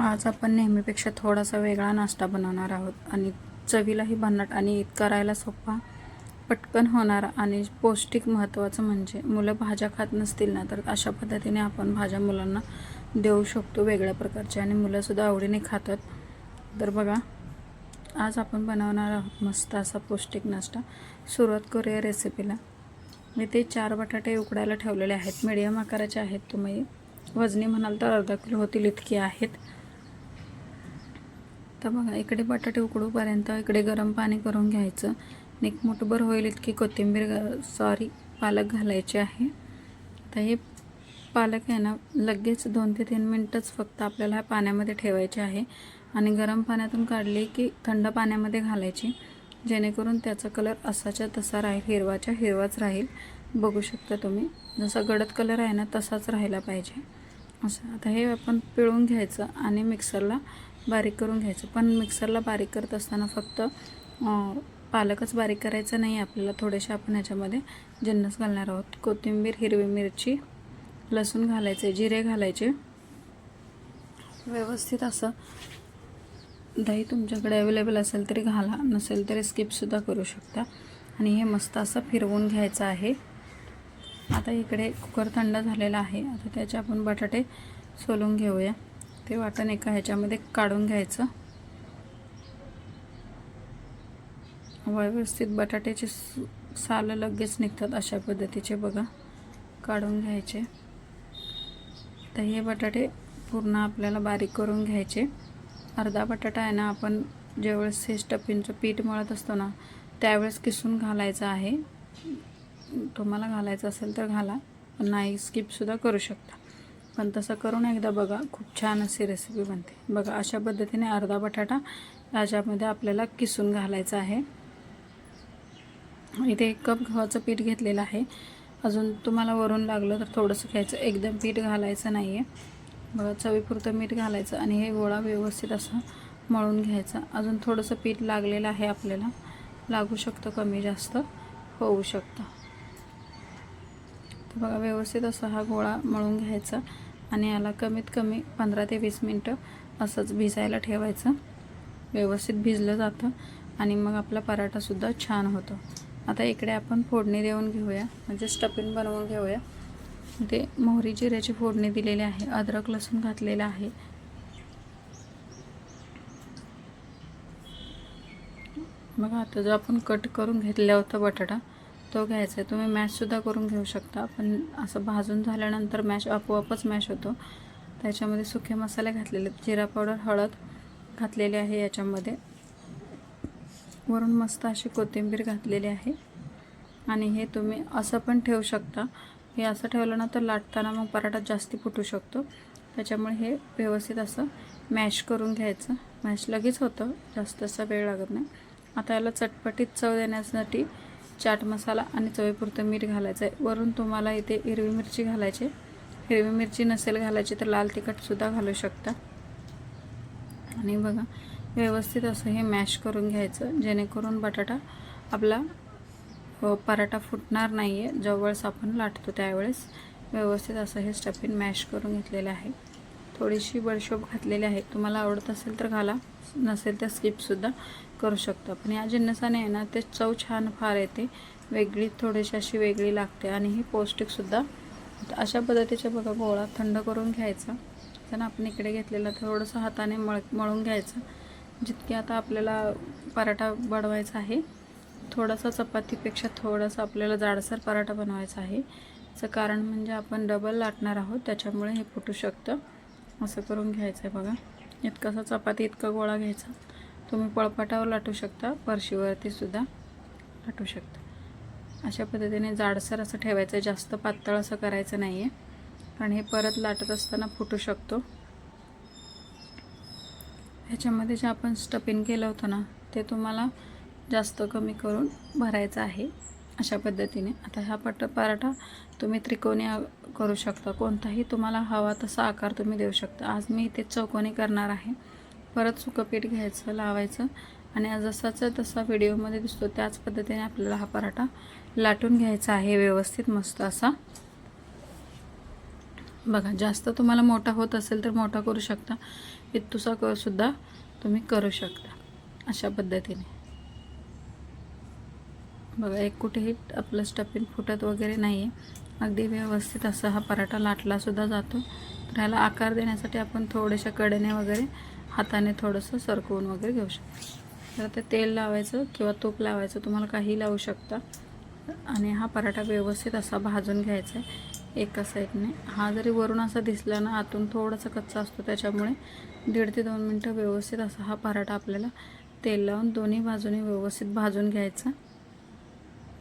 आज आपण नेहमीपेक्षा थोडासा वेगळा नाश्ता बनवणार आहोत. आणि चवीलाही भन्नाट आणि करायला सोपा पटकन होणारा आणि पौष्टिक महत्त्वाचं म्हणजे मुलं भाज्या खात नसतील ना तर अशा पद्धतीने आपण भाज्या मुलांना देऊ शकतो वेगळ्या प्रकारच्या आणि मुलंसुद्धा आवडीने खातात. तर बघा आज आपण बनवणार आहोत मस्त असा पौष्टिक नाश्ता. सुरुवात करूया रेसिपीला. मी ते चार बटाटे उकडायला ठेवलेले आहेत. मीडियम आकाराचे आहेत. तुम्ही वजनी म्हणाल तर अर्धा किलो होतील इतकी आहेत. तर बघा इकडे बटाटे उकडूपर्यंत इकडे गरम पाणी करून घ्यायचं. आणि एक मुठभर होईल इतकी कोथिंबीर सॉरी पालक घालायचे आहे. तर हे पालक आहे ना लगेच दोन ते तीन मिनटंच फक्त आपल्याला ह्या पाण्यामध्ये ठेवायचे आहे. आणि गरम पाण्यातून काढले की थंड पाण्यामध्ये घालायची जेणेकरून त्याचा कलर असाच्या तसा राहील हिरवाच्या हिरवाच राहील. बघू शकता तुम्ही जसा गडद कलर आहे ना तसाच राहायला पाहिजे. असं आता हे आपण पिळून घ्यायचं आणि मिक्सरला बारीक करून घ्यायचं. पण मिक्सरला बारीक करत असताना फक्त पालकच बारीक करायचं नाही आपल्याला. थोडेसे आपण ह्याच्यामध्ये जिन्नस घालणार आहोत. कोथिंबीर हिरवी मिरची लसूण घालायचे जिरे घालायचे. व्यवस्थित असं दही तुमच्याकडे अवेलेबल असेल तरी घाला नसेल तरी स्किपसुद्धा करू शकता. आणि हे मस्त असं फिरवून घ्यायचं आहे. आता इकडे कुकर थंड झालेला आहे. आता त्याचे आपण बटाटे सोलून घेऊया. ते वाटण एका ह्याच्यामध्ये काढून घ्यायचं. व्यवस्थित बटाट्याचे सालं लगेच निघतात अशा पद्धतीचे बघा. काढून घ्यायचे. तर हे बटाटे पूर्ण आपल्याला बारीक करून घ्यायचे. अर्धा बटाटा आहे ना आपण ज्यावेळेस हे स्टफिंगचं पीठ मळत असतो ना त्यावेळेस किसून घालायचं आहे. तुम्हाला घालायचं असेल तर घाला पण नाही स्किपसुद्धा करू शकता. पण तसं करून एकदा बघा खूप छान अशी रेसिपी बनते. बघा अशा पद्धतीने अर्धा बटाटा याच्यामध्ये आपल्याला किसून घालायचा आहे. इथे एक कप गव्हाचं पीठ घेतलेलं आहे. अजून तुम्हाला वरून लागलं तर थोडंसं घ्यायचं. एकदम पीठ घालायचं नाही आहे बघा चवीपुरतं मीठ घालायचं आणि हे गोळा व्यवस्थित असं मळून घ्यायचं. अजून थोडंसं पीठ लागलेलं आहे आपल्याला. लागू शकतं कमी जास्त होऊ शकतं. तर बघा व्यवस्थित असा हा गोळा मळून घ्यायचा. आणि याला कमीत कमी पंधरा ते वीस मिनटं असंच भिजायला ठेवायचं. व्यवस्थित भिजलं जातं आणि मग आपला पराठासुद्धा छान होतो. आता इकडे आपण फोडणी देऊन घेऊया. म्हणजे स्टफिंग बनवून घेऊया. ते मोहरी जिऱ्याची फोडणी दिलेली आहे. अद्रक लसूण घातलेलं आहे. बघा आता जो आपण कट करून घेतला होता बटाटा तो घ्यायचा आहे तुम्ही मॅशसुद्धा करून घेऊ शकता. पण असं भाजून झाल्यानंतर मॅश आपोआपच मॅश होतो. त्याच्यामध्ये सुके मसाले घातलेले जिरा पावडर हळद घातलेली आहे याच्यामध्ये. वरून मस्त अशी कोथिंबीर घातलेली आहे. आणि हे तुम्ही असं पण ठेवू शकता. हे असं ठेवलं ना तर लाटताना मग पराठा जास्ती फुटू शकतो. त्याच्यामुळे हे व्यवस्थित असं मॅश करून घ्यायचं. मॅश लगेच होतं. जास्त असा वेळ लागत नाही. आता याला चटपटीत चव देण्यासाठी चाट मसाला आणि चवीपुरतं मीठ घालायचं आहे. वरून तुम्हाला इथे हिरवी मिरची घालायची हिरवी मिरची नसेल घालायची तर लाल तिखटसुद्धा घालू शकता. आणि बघा व्यवस्थित असं हे मॅश करून घ्यायचं जेणेकरून बटाटा आपला पराठा फुटणार नाही आहे जवळच आपण लाटतो त्यावेळेस. व्यवस्थित असं हे स्टफिन मॅश करून घेतलेलं आहे. थोडीशी बडशोप घातलेली आहे. तुम्हाला आवडत असेल तर घाला. नसेल तर स्किपसुद्धा करू शकता. पण या जिन्नसाने आहे ना ते चव छान फार येते. वेगळी थोडीशी अशी वेगळी लागते. आणि ही पौष्टिकसुद्धा अशा पद्धतीच्या बघा गोळा थंड करून घ्यायचा. त्यांना आपण इकडे घेतलेला थोडंसं हाताने मळ मळून घ्यायचं. जितके आता आपल्याला पराठा बनवायचा आहे थोडासा चपातीपेक्षा थोडासा आपल्याला जाडसर पराठा बनवायचा आहे. याचं कारण म्हणजे आपण डबल लाटणार आहोत. त्याच्यामुळे हे फुटू शकतं. असं करून घ्यायचं आहे बघा इतकासा चपाती इतका गोळा घ्यायचा. तुम्ही पळपाटावर लाटू शकता फरशीवरतीसुद्धा लाटू शकता. अशा पद्धतीने जाडसर असं ठेवायचं आहे जास्त पातळ असं करायचं नाही आहे कारण हे परत लाटत असताना फुटू शकतो. ह्याच्यामध्ये जे आपण स्टपिंग केलं होतं ना ते तुम्हाला जास्त कमी करून भरायचं आहे. अशा पद्धतीने. आता हा पट पराठा तुम्ही त्रिकोणी करू शकता. कोणताही तुम्हाला हवा तसा आकार तुम्ही देऊ शकता. आज मी इथे चौकोनी करणार आहे. परत सुकंपीठ घ्यायचं लावायचं आणि जसाचा तसा व्हिडिओमध्ये दिसतो त्याच पद्धतीने आपल्याला हा पराठा लाटून घ्यायचा आहे. व्यवस्थित मस्त असा. बघा जास्त तुम्हाला मोठा होत असेल तर मोठा करू शकता. इतुसा करसुद्धा सुद्धा तुम्ही करू शकता. अशा पद्धतीने. बघा एक कुठेही आपलं स्टफिंग फुटत वगैरे नाही आहे अगदी व्यवस्थित असा हा पराठा लाटलासुद्धा जातो. तर ह्याला आकार देण्यासाठी आपण थोड्याशा कडेने वगैरे हाताने थोडंसं सरकवून वगैरे घेऊ शकतो. तर ते तेल लावायचं किंवा तूप लावायचं तुम्हाला काही लावू शकता. आणि हा पराठा व्यवस्थित असा भाजून घ्यायचा आहे एका साईडने हा जरी वरून असा दिसला ना आतून थोडासा कच्चा असतो त्याच्यामुळे दीड ते दोन मिनटं व्यवस्थित असा हा पराठा आपल्याला तेल लावून दोन्ही बाजूने व्यवस्थित भाजून घ्यायचा.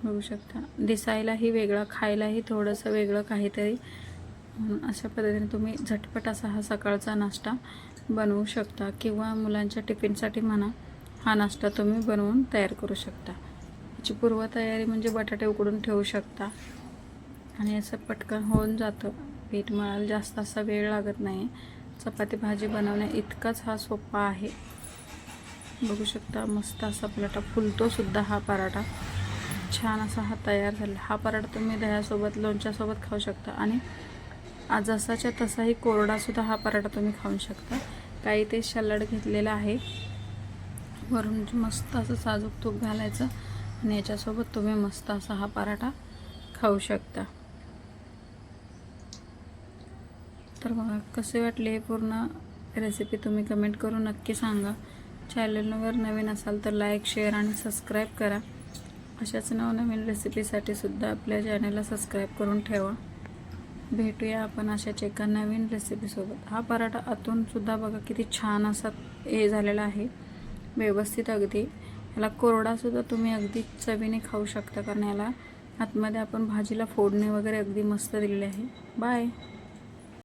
बघू शकता. दिसायलाही वेगळा खायलाही थोडंसं वेगळं काहीतरी. अशा पद्धतीने तुम्ही झटपट असा हा सकाळचा नाश्ता बनवू शकता किंवा मुलांच्या टिफिनसाठी म्हणा हा नाश्ता तुम्ही बनवून तयार करू शकता. याची पूर्वतयारी म्हणजे बटाटे उकडून ठेवू शकता. आणि असं पटकन होऊन जातं. पीठ मळायला जास्त असा वेळ लागत नाही. चपाती भाजी बनवण्या इतकाच हा सोपा आहे. बघू शकता मस्त असा पराठा फुलतोसुद्धा हा पराठा. छान असा हा तयार झाला. हा पराठा तुम्ही दह्यासोबत लोणच्यासोबत खाऊ शकता आणि आज तसाही कोरडासुद्धा हा पराठा तुम्ही खाऊ शकता. काही ते सलाड घेतलेलं आहे. वरून मस्त असं साजूक तूप घालायचं आणि याच्यासोबत तुम्ही मस्त असा हा पराठा खाऊ शकता. तर बघा कसे वाटले हे पूर्ण रेसिपी तुम्ही कमेंट करून नक्की सांगा. चॅनलवर नवीन असाल तर लाईक शेअर आणि सबस्क्राईब करा. अशाच नवनवीन रेसिपीसाठी सुद्धा आपल्या चॅनलला सबस्क्राईब करून ठेवा. भेटूया आपण अशाच एका नवीन रेसिपीसोबत हा पराठा आतूनसुद्धा बघा किती छान असा हे झालेला आहे. व्यवस्थित अगदी. याला कोरडासुद्धा तुम्ही अगदी चवीने खाऊ शकता कारण याला आतमध्ये आपण भाजीला फोडणे वगैरे अगदी मस्त दिलेले आहे. बाय